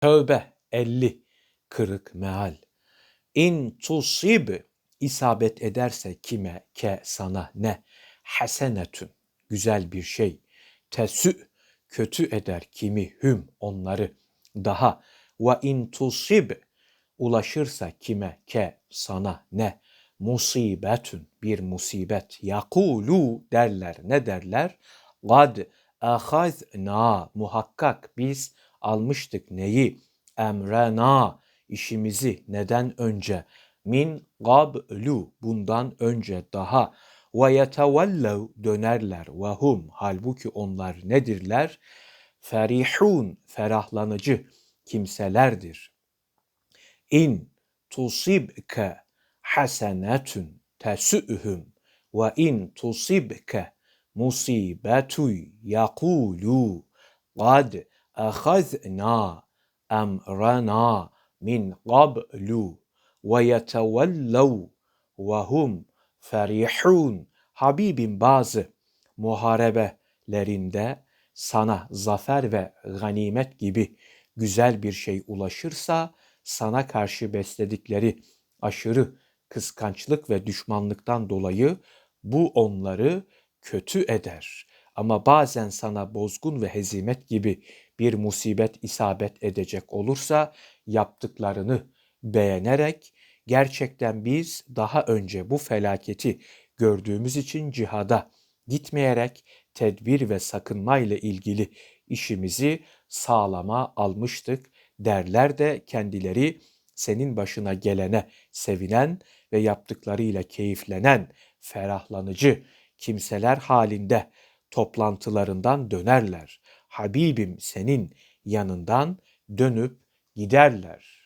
Tövbe 50 kırık meal. İn tusib isabet ederse kime ke sana ne? Hasenetün güzel bir şey. Tesü kötü eder kimi hüm onları. Daha ve in tusib ulaşırsa kime ke sana ne? Musibetün bir musibet. Yakulu derler. Ne derler? Gad ahazna muhakkak biz almıştık neyi? Emrena işimizi neden önce? Min gablu bundan önce daha. Ve yetevellev dönerler. Ve hum halbuki onlar nedirler? Ferihun ferahlanıcı kimselerdir. İn tusibke hasenetun tesü'hüm. Ve in tusibke musibetu yakulu qad ahazna emrana min qablu ve yetevellev ve hum ferihun. Habibim bazı muharebelerinde sana zafer ve ganimet gibi güzel bir şey ulaşırsa sana karşı besledikleri aşırı kıskançlık ve düşmanlıktan dolayı bu onları kötü eder. Ama bazen sana bozgun ve hezimet gibi bir musibet isabet edecek olursa yaptıklarını beğenerek gerçekten biz daha önce bu felaketi gördüğümüz için cihada gitmeyerek tedbir ve sakınma ile ilgili işimizi sağlama almıştık derler de kendileri senin başına gelene sevinen ve yaptıklarıyla keyiflenen ferahlanıcı kimseler halinde toplantılarından dönerler. Habibim senin yanından dönüp giderler.